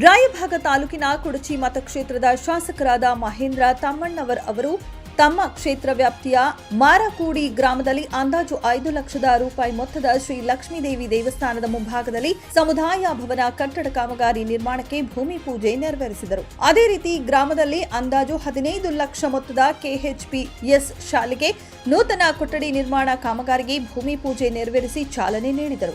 ರಾಯಭಾಗ ತಾಲೂಕಿನ ಕುಡಚಿ ಮತಕ್ಷೇತ್ರದ ಶಾಸಕರಾದ ಮಹೇಂದ್ರ ತಮ್ಮಣ್ಣವರ್ ಅವರು ತಮ್ಮ ಕ್ಷೇತ್ರ ವ್ಯಾಪ್ತಿಯ ಮಾರಕೂಡಿ ಗ್ರಾಮದಲ್ಲಿ ಅಂದಾಜು ಐದು ಲಕ್ಷದ ರೂಪಾಯಿ ಮೊತ್ತದ ಶ್ರೀ ಲಕ್ಷ್ಮೀದೇವಿ ದೇವಸ್ಥಾನದ ಮುಂಭಾಗದಲ್ಲಿ ಸಮುದಾಯ ಭವನ ಕಟ್ಟಡ ಕಾಮಗಾರಿ ನಿರ್ಮಾಣಕ್ಕೆ ಭೂಮಿ ಪೂಜೆ ನೆರವೇರಿಸಿದರು. ಅದೇ ರೀತಿ ಗ್ರಾಮದಲ್ಲಿ ಅಂದಾಜು ಹದಿನೈದು ಲಕ್ಷ ಮೊತ್ತದ ಕೆಎಚ್ಪಿ ಎಸ್ ಶಾಲೆಗೆ ನೂತನ ಕೊಠಡಿ ನಿರ್ಮಾಣ ಕಾಮಗಾರಿಗೆ ಭೂಮಿ ಪೂಜೆ ನೆರವೇರಿಸಿ ಚಾಲನೆ ನೀಡಿದರು.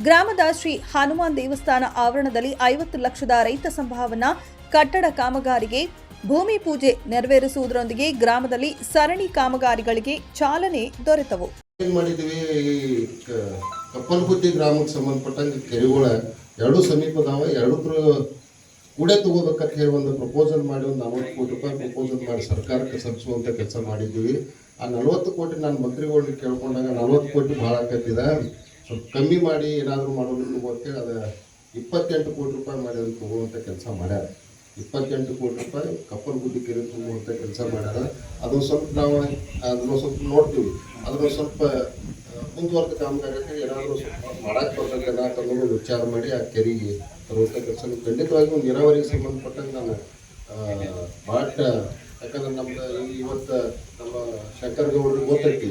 ಗ್ರಾಮದ ಶ್ರೀ ಹನುಮಾನ್ ದೇವಸ್ಥಾನ ಆವರಣದಲ್ಲಿ ಐವತ್ತು ಲಕ್ಷದ ರೈತ ಸಂಭಾವನಾ ಕಟ್ಟಡ ಕಾಮಗಾರಿಗೆ ಭೂಮಿ ಪೂಜೆ ನೆರವೇರಿಸುವುದರೊಂದಿಗೆ ಗ್ರಾಮದಲ್ಲಿ ಸರಣಿ ಕಾಮಗಾರಿಗಳಿಗೆ ಚಾಲನೆ ದೊರೆತವು. ಏನ್ ಗ್ರಾಮಕ್ಕೆ ಸಂಬಂಧಪಟ್ಟಂಗೆ ಕೆರೆಗಳ ಎರಡು ಸಮೀಪ ಅದಾವ ಎರಡತ್ರ ಕೂಡೆ ತಗೋಬೇಕಂತ ಹೇಳಿ ಒಂದು ಪ್ರಪೋಸಲ್ ಮಾಡಿ, ಒಂದು ನಲವತ್ತು ಕೋಟಿ ರೂಪಾಯಿ ಪ್ರಪೋಸಲ್ ಮಾಡಿ ಸರ್ಕಾರಕ್ಕೆ ಸಲ್ಲಿಸುವಂತ ಕೆಲಸ ಮಾಡಿದ್ದೀವಿ. ಆ ನಲವತ್ತು ಕೋಟಿ ನಾನು ಮಂತ್ರಿಗಳನ್ನ ಕೇಳ್ಕೊಂಡಾಗ ನಲವತ್ತು ಕೋಟಿ ಭಾಳ ಆಕತ್ತಿದೆ ಸ್ವಲ್ಪ ಕಮ್ಮಿ ಮಾಡಿ ಏನಾದರೂ ಮಾಡೋದು ಅಂತೇಳಿ ಅದು ಇಪ್ಪತ್ತೆಂಟು ಕೋಟಿ ರೂಪಾಯಿ ಮಾಡಿ ಅದನ್ನು ತಗೊಳ್ಳುವಂಥ ಕೆಲಸ ಮಾಡ್ಯಾರ. ಇಪ್ಪತ್ತೆಂಟು ಕೋಟಿ ರೂಪಾಯಿ ಕಪ್ಪಲ್ ಗುಡ್ಡಿ ಕೆರೆ ತುಂಬುವಂಥ ಕೆಲಸ ಮಾಡ್ಯಾರ. ಅದು ಸ್ವಲ್ಪ ನಾವು ಅದನ್ನು ಸ್ವಲ್ಪ ನೋಡ್ತೀವಿ. ಅದನ್ನು ಸ್ವಲ್ಪ ಮುಂದುವರೆದ ಕಾಮಗಾರಿ ಏನಾದರೂ ಸ್ವಲ್ಪ ಮಾಡಕ್ಕೆ ಬರ್ತಕ್ಕಂಥ ವಿಚಾರ ಮಾಡಿ ಆ ಕೆರೆಗೆ ಒಂದು ನೀರಾವರಿಗೆ ಸಂಬಂಧಪಟ್ಟಂಗೆ ನಾನು ಭಾಳ ಯಾಕಂದ್ರೆ ನಮ್ದು ಇವತ್ತು ನಮ್ಮ ಶಂಕರ್ ಗೌಡ್ರಿಗೆ ಗೊತ್ತೈತಿ.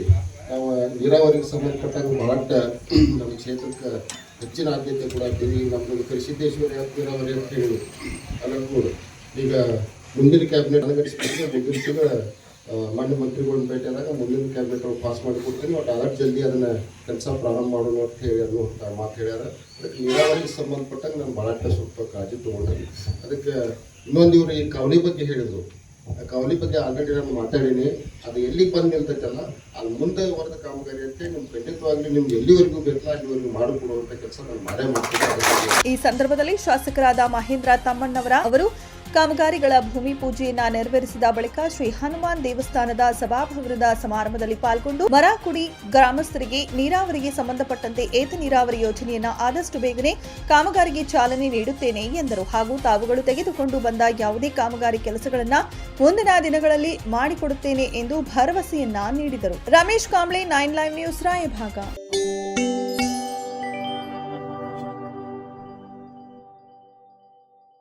ನಾವು ನೀರಾವರಿಗೆ ಸಂಬಂಧಪಟ್ಟಂಗೆ ಭಾಳ ನಮ್ಮ ಕ್ಷೇತ್ರಕ್ಕೆ ಹೆಚ್ಚಿನ ಆದ್ಯತೆ ಕೂಡ ಆಗ್ತೀವಿ ನಮ್ಮದು ಕೃಷಿದ್ದೇಶ್ವರಿ ಅಂತ ನೀರಾವರಿ ಅಂತ ಹೇಳಿ ಅಲ್ಲೂ ಈಗ ಮುಂದಿನ ಕ್ಯಾಬಿನೆಟ್ ಅಲಂಕರಿಸಿಕೊಂಡು ಮುಂದಿನ ತಿಂಗಳ ಮಾನ್ಯ ಮಂತ್ರಿಗಳನ್ನ ಆದಾಗ ಮುಂದಿನ ಕ್ಯಾಬಿನೆಟ್ ಅವ್ರು ಪಾಸ್ ಮಾಡಿ ಕೊಡ್ತೀನಿ ಒಟ್ಟು ಅದಕ್ಕೆ ಜಲ್ದಿ ಅದನ್ನ ಕೆಲಸ ಪ್ರಾರಂಭ ಮಾಡೋಣ ಅಂತ ಹೇಳಿ ಅದು ಮಾತು ಹೇಳ್ಯಾರ. ಅದಕ್ಕೆ ನೀರಾವರಿಗೆ ಸಂಬಂಧಪಟ್ಟಾಗ ನಾನು ಭಾಳಷ್ಟು ಸ್ವಲ್ಪ ಕಾಳಜಿ ತೊಗೊಂಡೆ ಅದಕ್ಕೆ ಇನ್ನೊಂದು ಇವರು ಈ ಕವಲಿ ಬಗ್ಗೆ ಹೇಳಿದರು. ಕವಲಿ ಬಗ್ಗೆ ಆಲ್ರೆಡಿ ನಾನು ಮಾತಾಡೀನಿ. ಅದು ಎಲ್ಲಿಗೆ ಬಂದು ನಿಲ್ತೈತಲ್ಲ, ಅದು ಮುಂದೆ ಹೊರದ ಕಾಮಗಾರಿ ಅಂತ ನಿಮ್ಗೆ ಖಂಡಿತವಾಗ್ಲಿ ನಿಮ್ಗೆ ಎಲ್ಲಿವರೆಗೂ ಬೇಕಲ್ಲ ಅಲ್ಲಿವರೆಗೂ ಮಾಡಿಕೊಡುವಂಥ ಕೆಲಸ ನಾನು ಮಾಡೇ ಮಾಡ್ತೀನಿ. ಈ ಸಂದರ್ಭದಲ್ಲಿ ಶಾಸಕರಾದ ಮಹೇಂದ್ರ ತಮ್ಮಣ್ಣವರ ಅವರು ಕಾಮಗಾರಿಗಳ ಭೂಮಿ ಪೂಜೆಯನ್ನ ನೆರವೇರಿಸಿದ ಬಳಿಕ ಶ್ರೀ ಹನುಮಾನ್ ದೇವಸ್ಥಾನದ ಸಭಾಭವನದ ಸಮಾರಂಭದಲ್ಲಿ ಪಾಲ್ಗೊಂಡು ಮರಾಕುಡಿ ಗ್ರಾಮಸ್ಥರಿಗೆ ನೀರಾವರಿಗೆ ಸಂಬಂಧಪಟ್ಟಂತೆ ಏತ ನೀರಾವರಿ ಯೋಜನೆಯನ್ನ ಆದಷ್ಟು ಬೇಗನೆ ಕಾಮಗಾರಿಗೆ ಚಾಲನೆ ನೀಡುತ್ತೇನೆ ಎಂದರು. ಹಾಗೂ ತಾವುಗಳು ತೆಗೆದುಕೊಂಡು ಬಂದ ಯಾವುದೇ ಕಾಮಗಾರಿ ಕೆಲಸಗಳನ್ನ ಮುಂದಿನ ದಿನಗಳಲ್ಲಿ ಮಾಡಿಕೊಡುತ್ತೇನೆ ಎಂದು ಭರವಸೆಯನ್ನ ನೀಡಿದರು. Ramesh Kamble, nine live news, Raybag.